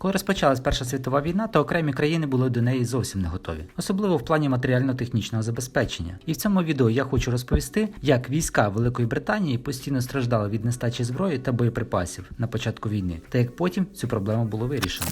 Коли розпочалась Перша світова війна, то окремі країни були до неї зовсім не готові, особливо в плані матеріально-технічного забезпечення. І в цьому відео я хочу розповісти, як війська Великої Британії постійно страждали від нестачі зброї та боєприпасів на початку війни, та як потім цю проблему було вирішено.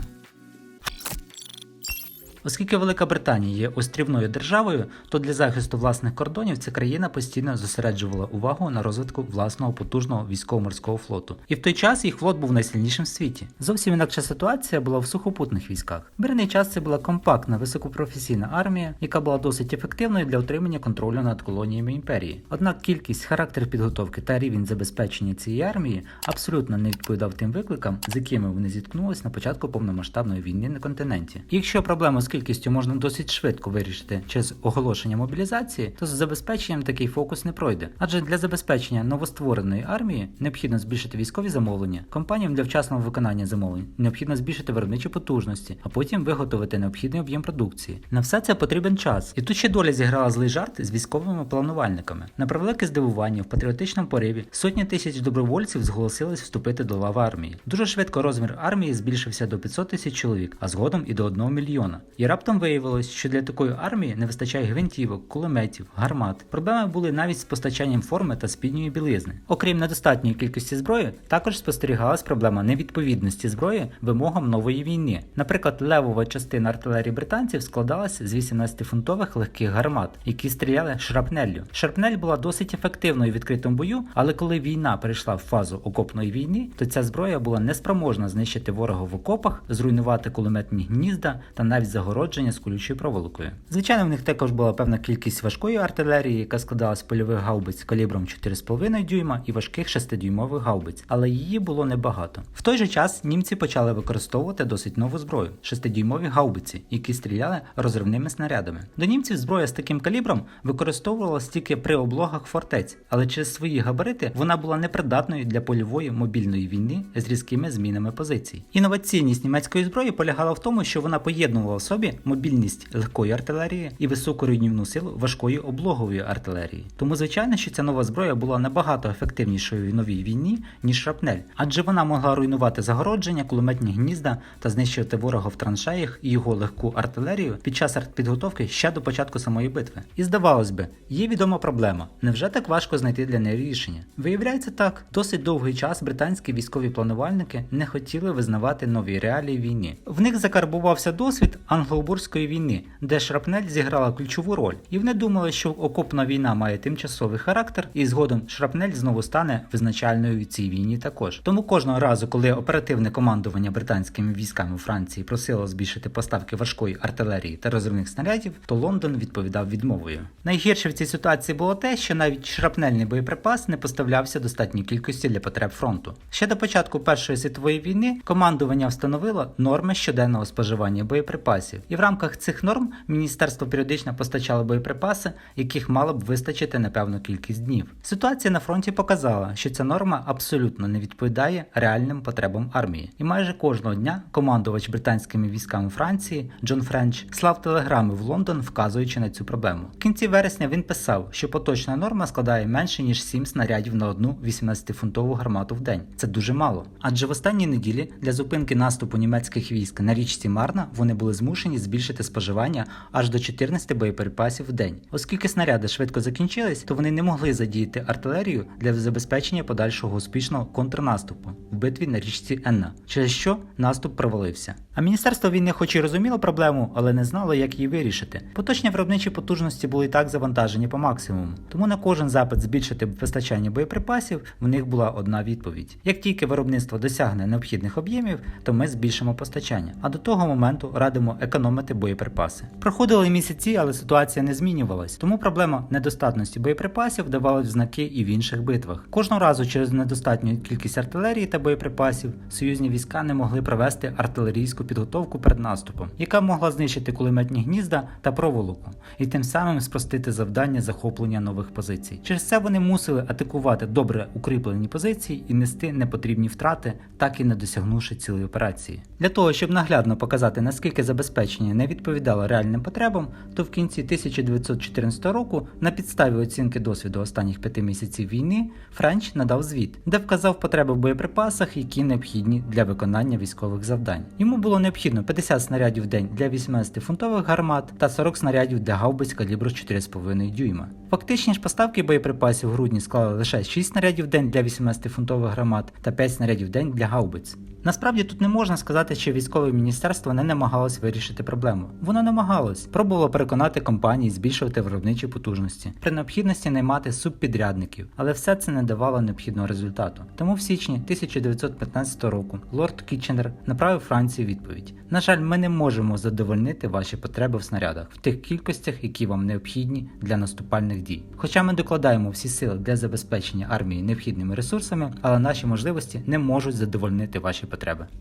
Оскільки Велика Британія є острівною державою, то для захисту власних кордонів ця країна постійно зосереджувала увагу на розвитку власного потужного військово-морського флоту. І в той час їх флот був найсильнішим в світі. Зовсім інакша ситуація була в сухопутних військах. Мирний час це була компактна високопрофесійна армія, яка була досить ефективною для отримання контролю над колоніями імперії. Однак кількість, характер підготовки та рівень забезпечення цієї армії абсолютно не відповідав тим викликам, з якими вони зіткнулись на початку повномасштабної війни на континенті. Якщо проблему з кількістю можна досить швидко вирішити через оголошення мобілізації, то з забезпеченням такий фокус не пройде. Адже для забезпечення новоствореної армії необхідно збільшити військові замовлення, компаніям для вчасного виконання замовлень необхідно збільшити виробничі потужності, а потім виготовити необхідний об'єм продукції. На все це потрібен час. І тут ще доля зіграла злий жарт з військовими планувальниками. На превелике здивування в патріотичному пориві сотні тисяч добровольців зголосились вступити до лав армії. Дуже швидко розмір армії збільшився до 500 тисяч чоловік, а згодом і до 1 мільйона. І раптом виявилось, що для такої армії не вистачає гвинтівок, кулеметів, гармат. Проблеми були навіть з постачанням форми та спідньої білизни. Окрім недостатньої кількості зброї, також спостерігалась проблема невідповідності зброї вимогам нової війни. Наприклад, левова частина артилерії британців складалася з 18-фунтових легких гармат, які стріляли шрапнеллю. Шрапнель була досить ефективною в відкритому бою, але коли війна перейшла в фазу окопної війни, то ця зброя була неспроможна знищити ворога в окопах, зруйнувати кулеметні гнізда та навіть загородження з колючою проволокою. Звичайно, в них також була певна кількість важкої артилерії, яка складалась з польових гаубиць калібром 4,5 дюйма і важких 6-дюймових гаубиць, але її було небагато. В той же час німці почали використовувати досить нову зброю 6-дюймові гаубиці, які стріляли розривними снарядами. До німців зброя з таким калібром використовувалась тільки при облогах фортець, але через свої габарити вона була непридатною для польової мобільної війни з різкими змінами позицій. Інноваційність німецької зброї полягала в тому, що вона поєднувала в собі мобільність легкої артилерії і високу руйнівну силу важкої облогової артилерії. Тому звичайно, що ця нова зброя була набагато ефективнішою в новій війні, ніж шрапнель, адже вона могла руйнувати загородження, кулеметні гнізда та знищувати ворога в траншеях і його легку артилерію під час артпідготовки ще до початку самої битви. І здавалось би, є відома проблема. Невже так важко знайти для неї рішення? Виявляється так, досить довгий час британські військові планувальники не хотіли визнавати нові реалії війни. В них закарбувався досвід англо-бурської війни, де шрапнель зіграла ключову роль, і вони думали, що окопна війна має тимчасовий характер, і згодом шрапнель знову стане визначальною в цій війні також. Тому кожного разу, коли оперативне командування британськими військами Франції просило збільшити поставки важкої артилерії та розривних снарядів, то Лондон відповідав відмовою. Найгірше в цій ситуації було те, що навіть шрапнельний боєприпас не поставлявся достатньої кількості для потреб фронту. Ще до початку Першої світової війни командування встановило норми щоденного споживання боєприпасів, і в рамках цих норм міністерство періодично постачало боєприпаси, яких мало б вистачити на певну кількість днів. Ситуація на фронті показала, що ця норма абсолютно не відповідає реальним потребам армії, і майже кожного дня командувач британськими військами Франції Джон Френч слав телеграми в Лондон, вказуючи на цю проблему. В кінці вересня він писав, що поточна норма складає менше ніж 7 снарядів на одну 18-фунтову гармату в день. Це дуже мало. Адже в останні неділі для зупинки наступу німецьких військ на річці Марна вони були змушені збільшити споживання аж до 14 боєприпасів в день. Оскільки снаряди швидко закінчились, то вони не могли задіяти артилерію для забезпечення подальшого успішного контрнаступу в битві на річці Енна, через що наступ провалився. А міністерство війни, хоч і розуміло проблему, але не знало, як її вирішити. Поточні виробничі потужності були і так завантажені по максимуму. Тому на кожен запит збільшити постачання боєприпасів в них була одна відповідь: як тільки виробництво досягне необхідних об'ємів, то ми збільшимо постачання. А до того моменту радимо економити боєприпаси. Проходили місяці, але ситуація не змінювалась. Тому проблема недостатності боєприпасів давалась в знаки і в інших битвах. Кожного разу через недостатню кількість артилерії та боєприпасів союзні війська не могли провести артилерійську підготовку перед наступом, яка могла знищити кулеметні гнізда та проволоку, і тим самим спростити завдання захоплення нових позицій. Через це вони мусили атакувати добре укріплені позиції і нести непотрібні втрати, так і не досягнувши цілої операції. Для того, щоб наглядно показати наскільки забезпечення забезпечення не відповідало реальним потребам, то в кінці 1914 року, на підставі оцінки досвіду останніх п'яти місяців війни, Френч надав звіт, де вказав потреби в боєприпасах, які необхідні для виконання військових завдань. Йому було необхідно 50 снарядів в день для 18-фунтових гармат та 40 снарядів для гаубиць калібру 4,5 дюйма. Фактичні ж поставки боєприпасів в грудні склали лише 6 снарядів в день для 18-фунтових гармат та 5 снарядів в день для гаубиць. Насправді тут не можна сказати, що військове міністерство не намагалось вирішити проблему. Воно намагалось, пробувало переконати компанії збільшувати виробничі потужності, при необхідності наймати субпідрядників, але все це не давало необхідного результату. Тому в січні 1915 року лорд Кітченер направив Франції відповідь: на жаль, ми не можемо задовольнити ваші потреби в снарядах в тих кількостях, які вам необхідні для наступальних дій. Хоча ми докладаємо всі сили для забезпечення армії необхідними ресурсами, але наші можливості не можуть задовольнити ваші потреби.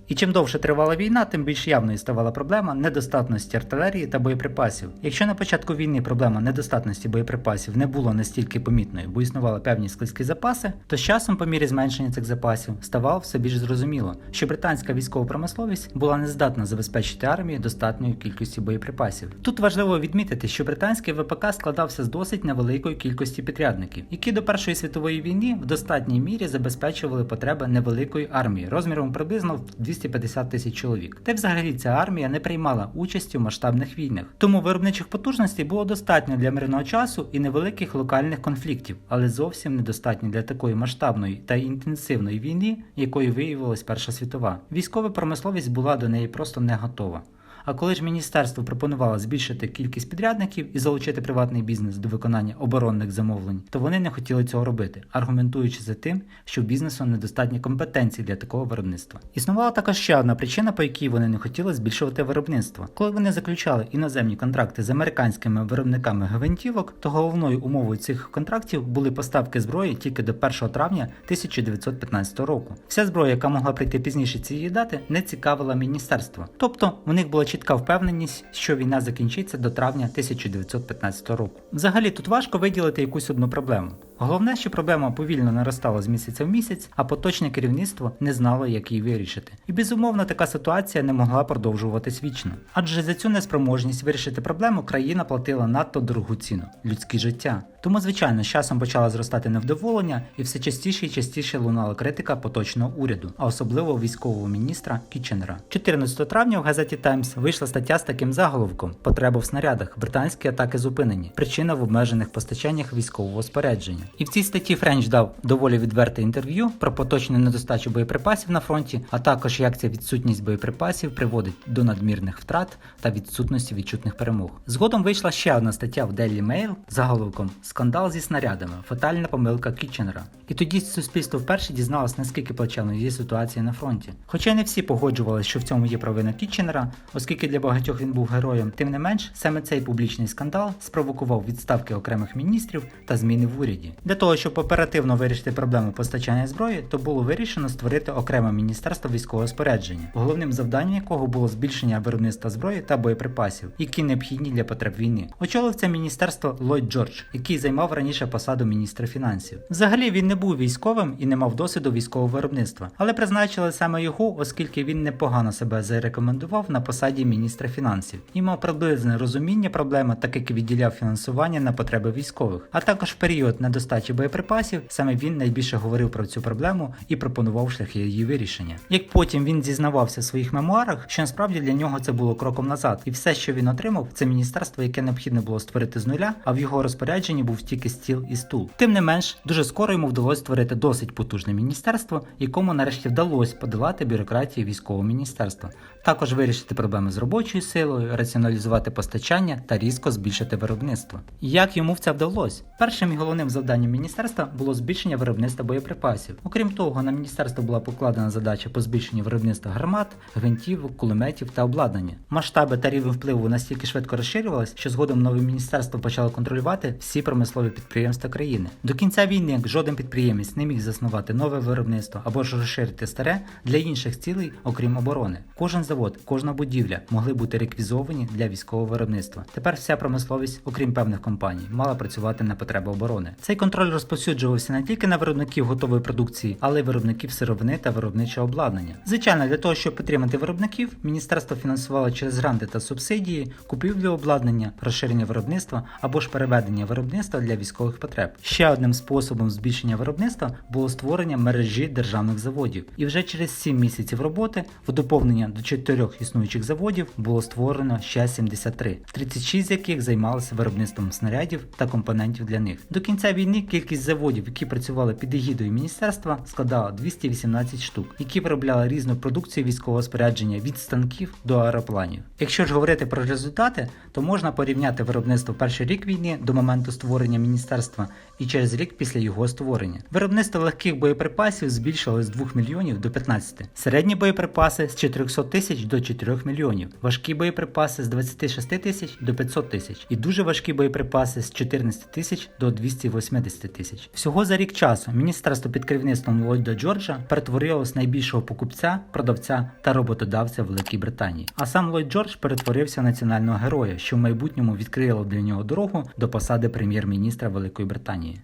І чим довше тривала війна, тим більш явною ставала проблема недостатності артилерії та боєприпасів. Якщо на початку війни проблема недостатності боєприпасів не була настільки помітною, бо існували певні складські запаси, то з часом, по мірі зменшення цих запасів, ставало все більш зрозуміло, що британська військова промисловість була не здатна забезпечити армії достатньою кількістю боєприпасів. Тут важливо відмітити, що британський ВПК складався з досить невеликої кількості підрядників, які до Першої світової війни в достатній мірі забезпечували потреби невеликої армії розміром приблизно в 250 тисяч чоловік. Та й взагалі ця армія не приймала участі в масштабних війнах. Тому виробничих потужностей було достатньо для мирного часу і невеликих локальних конфліктів, але зовсім недостатньо для такої масштабної та інтенсивної війни, якою виявилась Перша світова. Військова промисловість була до неї просто не готова. А коли ж міністерство пропонувало збільшити кількість підрядників і залучити приватний бізнес до виконання оборонних замовлень, то вони не хотіли цього робити, аргументуючи за тим, що бізнесу недостатні компетенції для такого виробництва. Існувала також ще одна причина, по якій вони не хотіли збільшувати виробництво. Коли вони заключали іноземні контракти з американськими виробниками гвинтівок, то головною умовою цих контрактів були поставки зброї тільки до 1 травня 1915 року. Вся зброя, яка могла прийти пізніше цієї дати, не цікавила міністерство. Тобто у них була чітка впевненість, що війна закінчиться до травня 1915 року. Взагалі тут важко виділити якусь одну проблему. Головне, що проблема повільно наростала з місяця в місяць, а поточне керівництво не знало, як її вирішити. І безумовно така ситуація не могла продовжуватись вічно. Адже за цю неспроможність вирішити проблему країна платила надто дорогу ціну людське життя. Тому, звичайно, з часом почала зростати невдоволення, і все частіше і частіше лунала критика поточного уряду, а особливо військового міністра Кітченера. 14 травня в газеті Таймс вийшла стаття з таким заголовком: Потреба в снарядах, британські атаки зупинені, причина в обмежених постачаннях військового спорядження. І в цій статті Френч дав доволі відверте інтерв'ю про поточну недостачу боєприпасів на фронті, а також як ця відсутність боєприпасів приводить до надмірних втрат та відсутності відчутних перемог. Згодом вийшла ще одна стаття в Daily Mail заголовком Скандал зі снарядами, фатальна помилка Кітченера. І тоді суспільство вперше дізналось, наскільки плачевно є ситуація на фронті. Хоча не всі погоджувалися, що в цьому є провина Кітченера, оскільки для багатьох він був героєм, тим не менш, саме цей публічний скандал спровокував відставки окремих міністрів та зміни в уряді. Для того, щоб оперативно вирішити проблему постачання зброї, то було вирішено створити окреме міністерство військового спорядження, головним завданням якого було збільшення виробництва зброї та боєприпасів, які необхідні для потреб війни. Очолив це міністерство Ллойд Джордж, який займав раніше посаду міністра фінансів. Взагалі він не був військовим і не мав досвіду військового виробництва, але призначили саме його, оскільки він непогано себе зарекомендував на посаді міністра фінансів і мав приблизне розуміння проблеми, так як відділяв фінансування на потреби військових. А також період недостачі боєприпасів саме він найбільше говорив про цю проблему і пропонував шляхи її вирішення. Як потім він зізнавався в своїх мемуарах, що насправді для нього це було кроком назад, і все, що він отримав, це міністерство, яке необхідно було створити з нуля, а в його розпорядженні був тільки стіл і стул. Тим не менш, дуже скоро йому вдалося створити досить потужне міністерство, якому нарешті вдалося подолати бюрократію військового міністерства, також вирішити проблеми з робочою силою, раціоналізувати постачання та різко збільшити виробництво. Як йому це вдалося? Першим і головним завданням міністерства було збільшення виробництва боєприпасів. Окрім того, на міністерство була покладена задача по збільшенню виробництва гармат, гвинтівок, кулеметів та обладнання. Масштаби та рівень впливу настільки швидко розширювалися, що згодом нове міністерство почало контролювати всі промислові підприємства країни. До кінця війни як жоден підприємець не міг заснувати нове виробництво або ж розширити старе для інших цілей, окрім оборони. Кожен завод, кожна будівля могли бути реквізовані для військового виробництва. Тепер вся промисловість, окрім певних компаній, мала працювати на потреби оборони. Цей контроль розповсюджувався не тільки на виробників готової продукції, але й виробників сировини та виробничого обладнання. Звичайно, для того, щоб підтримати виробників, міністерство фінансувало через гранти та субсидії купівлю обладнання, розширення виробництва або ж переведення виробництва для військових потреб. Ще одним способом збільшення виробництва було створення мережі державних заводів. І вже через 7 місяців роботи в доповнення до чотирьох існуючих заводів було створено ще 73, 36 з яких займалися виробництвом снарядів та компонентів для них. До кінця війни кількість заводів, які працювали під егідою міністерства, складала 218 штук, які виробляли різну продукцію військового спорядження від станків до аеропланів. Якщо ж говорити про результати, то можна порівняти виробництво перший рік війни до моменту створення міністерства і через рік після його створення. Виробництво легких боєприпасів збільшилось з 2 мільйонів до 15, середні боєприпаси з 400 тисяч до 4 мільйонів, важкі боєприпаси з 26 тисяч до 500 тисяч і дуже важкі боєприпаси з 14 тисяч до 280 тисяч. Всього за рік часу міністерство під керівництвом Ллойда Джорджа перетворилось в найбільшого покупця, продавця та роботодавця в Великій Британії. А сам Ллойд Джордж перетворився в національного героя, що в майбутньому відкрило для нього дорогу до посади прем'єр-міністра Великої Британії.